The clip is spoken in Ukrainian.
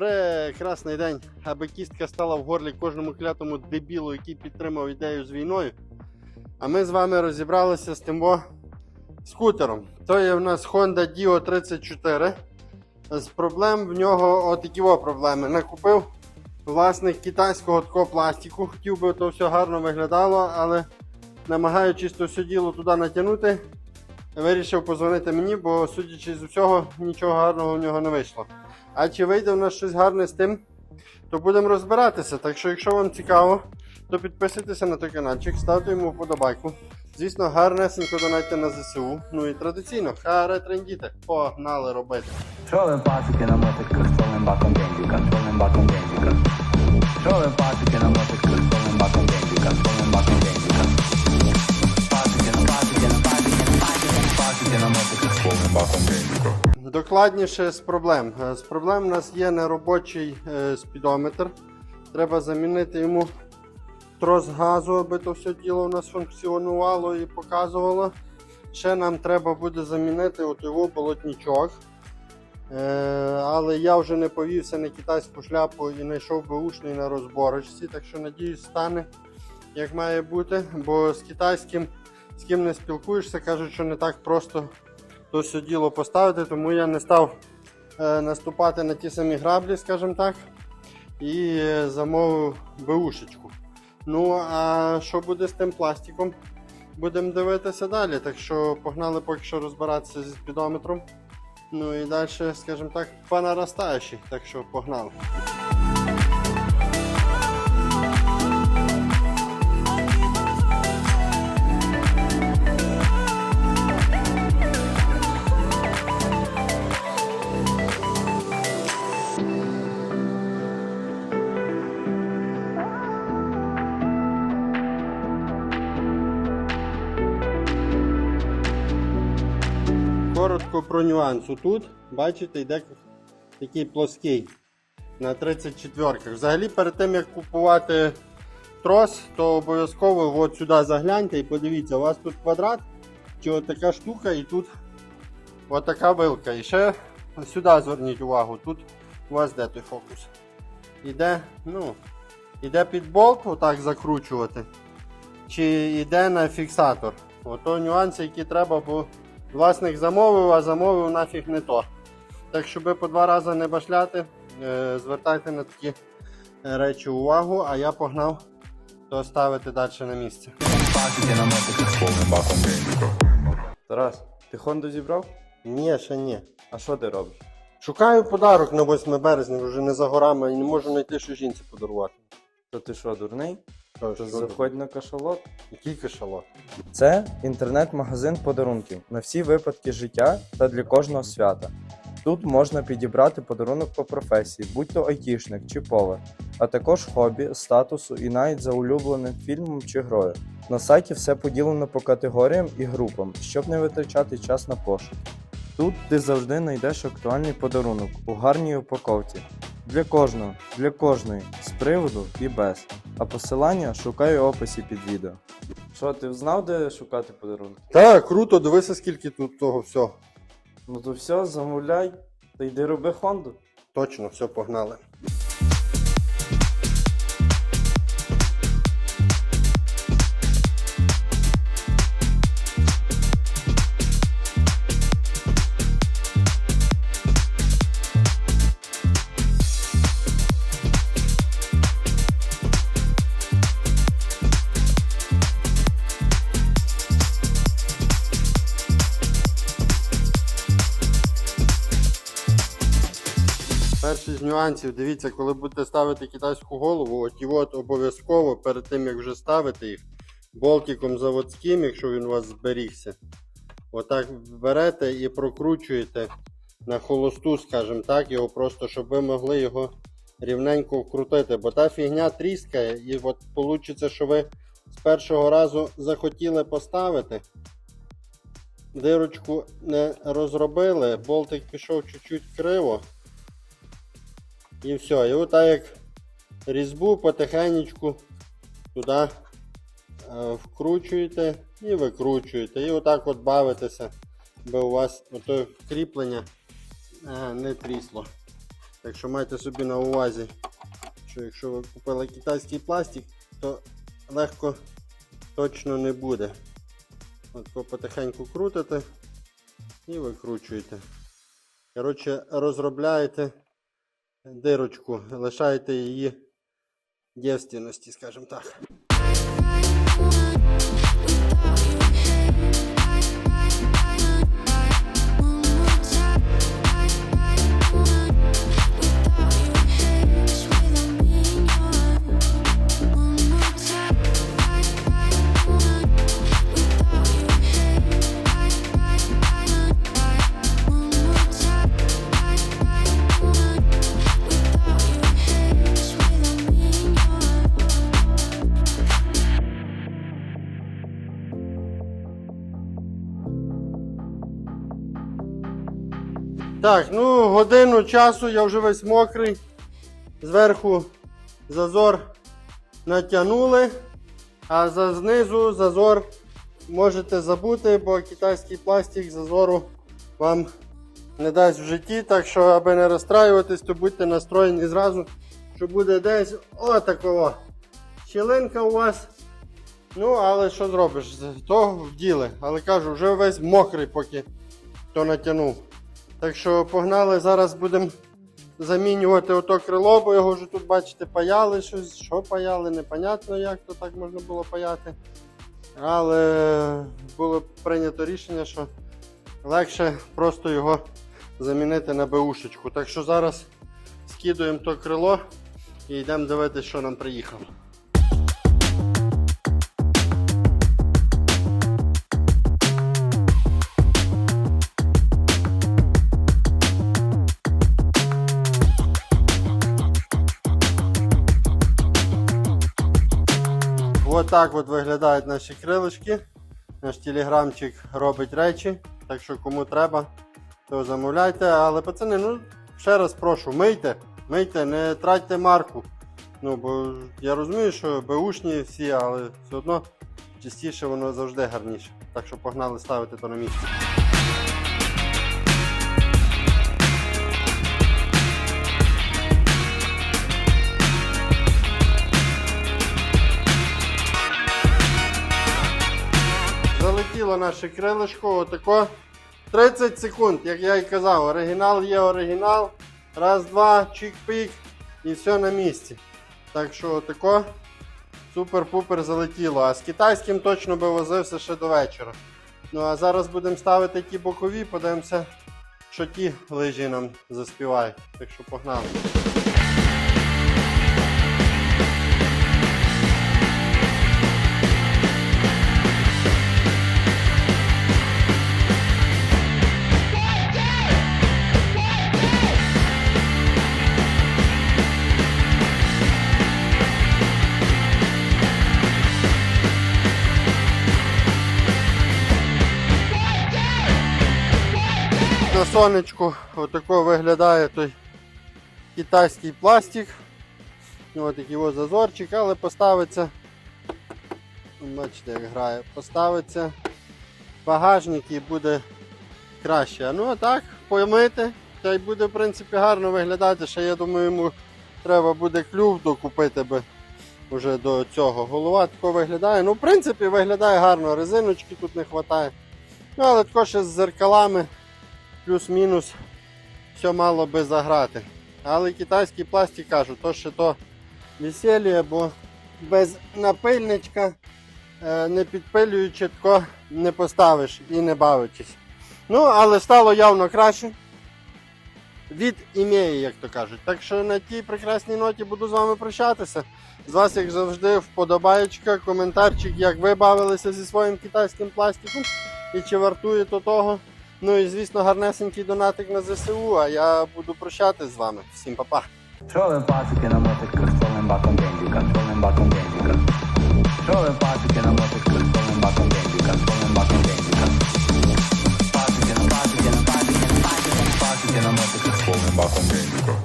Прекрасний день, аби кістка стала в горлі кожному клятому дебілу, який підтримав ідею з війною. А ми з вами розібралися з тим скутером. То є в нас Honda Dio 34. З проблем в нього отакі проблеми. Накупив власник китайського такого пластику. Хотів би то все гарно виглядало, але намагаючись то все діло туди натягнути, вирішив позвонити мені, бо судячи з усього, нічого гарного в нього не вийшло. А чи вийде в нас щось гарне з тим, то будемо розбиратися. Так що, якщо вам цікаво, то підписуйтеся на той каналчик, ставте йому вподобайку. Звісно, гарнесенько донайте на ЗСУ. Ну і традиційно, харе трендіти. Погнали робити. Що пасики на мотиках з повним баком бензика, з баком бензика? Що пасики на мотиках з баком бензика, з Докладніше з проблем. Е, З проблем у нас є неробочий е, спідометр. Треба замінити йому трос газу, аби то все діло у нас функціонувало і показувало. Ще нам треба буде замінити от його болотничок. Е, але я вже не повівся на китайську шляпу і знайшов беушний на розборочці, так що надіюсь стане як має бути. Бо з китайським з ким не спілкуєшся, кажуть, що не так просто то все діло поставити, тому я не став е, наступати на ті самі граблі, скажімо так, і е, замовив беушечку. Ну, а що буде з тим пластиком? Будемо дивитися далі. Так що погнали поки що розбиратися зі спідометром. Ну і далі, скажімо так, по наростаючій. Так що погнали. Коротко про нюанс. Тут, бачите, йде такий плоский на 34 Взагалі, перед тим як купувати трос, то обов'язково от сюди загляньте і подивіться, у вас тут квадрат чи от така штука і тут от така вилка. І ще сюди зверніть увагу, тут у вас де той фокус. Іде, ну, іде під болт, отак закручувати, чи йде на фіксатор. Ото нюанси, які треба, бо власник замовив, а замовив нафіг не то. Так, щоб по два рази не башляти, е, звертайте на такі е, речі увагу, а я погнав то ставити далі на місце. Тарас, ти Хонду зібрав? Ні, ще ні. А що ти робиш? Шукаю подарок на 8 березня, вже не за горами і не можу знайти, що жінці подарувати. То ти що, дурний? Що, що заходь на кашалот. Який кашалот? Це інтернет-магазин подарунків на всі випадки життя та для кожного свята. Тут можна підібрати подарунок по професії, будь то айтішник чи повар, а також хобі, статусу і навіть за улюбленим фільмом чи грою. На сайті все поділено по категоріям і групам, щоб не витрачати час на пошук. Тут ти завжди знайдеш актуальний подарунок у гарній упаковці. Для кожного, для кожної, з приводу і без. А посилання шукай у описі під відео. Що, ти знав, де шукати подарунки? Так, круто, дивися, скільки тут того всього. Ну то все, замовляй та йди роби Хонду. Точно, все, погнали. Перший з нюансів, дивіться, коли будете ставити китайську голову, от обов'язково перед тим як вже ставити їх болтиком заводським, якщо він у вас зберігся, отак берете і прокручуєте на холосту, скажімо так, його просто, щоб ви могли його рівненько вкрутити. Бо та фігня тріскає, і от вийде, що ви з першого разу захотіли поставити. Дирочку не розробили, болтик пішов чуть-чуть криво. І все. І отак різьбу потихенечку туди е, вкручуєте і викручуєте. І отак от бавитеся, бо у вас ото кріплення е, не трісло. Так що майте собі на увазі, що якщо ви купили китайський пластик, то легко точно не буде. От потихеньку крутите і викручуєте. Коротше, розробляєте дирочку, лишаєте її дівственності, скажімо так. Так, ну годину часу я вже весь мокрий. Зверху зазор натягнули, а за знизу зазор можете забути, бо китайський пластик зазору вам не дасть в житті. Так що, аби не розстраюватись, то будьте настроєні зразу, що буде десь отакова щілинка у вас. Ну, але що зробиш? То вділи. Але кажу, вже весь мокрий, поки то натягнув. Так що погнали, зараз будемо замінювати ото крило, бо його вже тут, бачите, паяли щось. Що паяли, непонятно, як то так можна було паяти. Але було прийнято рішення, що легше просто його замінити на беушечку. Так що зараз скидуємо то крило і йдемо дивитися, що нам приїхало. Ось так от виглядають наші крилочки. Наш телеграмчик робить речі. Так що кому треба, то замовляйте. Але пацани, ну ще раз прошу, мийте, мийте, не тратьте марку. Ну, бо я розумію, що беушні всі, але все одно частіше воно завжди гарніше. Так що погнали ставити то на місце. Залетіло наше крилишко, отако. 30 секунд, як я і казав, оригінал є оригінал. Раз, два, чик-пік і все на місці. Так що отако супер-пупер залетіло. А з китайським точно би возився ще до вечора. Ну а зараз будемо ставити ті бокові, подивимося, що ті лижі нам заспівають. Так що погнали. Сонечку отако виглядає той китайський пластик. Ось такий зазорчик, але поставиться. Бачите, як грає. Поставиться багажник і буде краще. Ну а так, помити, та й буде в принципі гарно виглядати. Ще я думаю, йому треба буде клюв докупити би вже до цього. Голова тако виглядає. Ну, в принципі, виглядає гарно, резиночки тут не вистачає. Ну, але також з зеркалами плюс-мінус все мало би заграти. Але китайський пластик кажу, то ще то весілля, бо без напильничка, е, не підпилюючи, тако не поставиш і не бавитись. Ну, але стало явно краще. Від імеї, як то кажуть. Так що на тій прекрасній ноті буду з вами прощатися. З вас, як завжди, вподобаєчка, коментарчик, як ви бавилися зі своїм китайським пластиком і чи вартує то того. Ну і звісно, гарнесенький донатик на ЗСУ. А я буду прощати з вами. Всім па-па. Тролим пасики на мотик, крестовим баком бендіка, тролим баком бендіка. Тролим пасики на мотик, крестовим баком бендіка, тролим баком бендіка. Пасики на пасики на пасики на пасики на мотик, крестовим баком бендіка.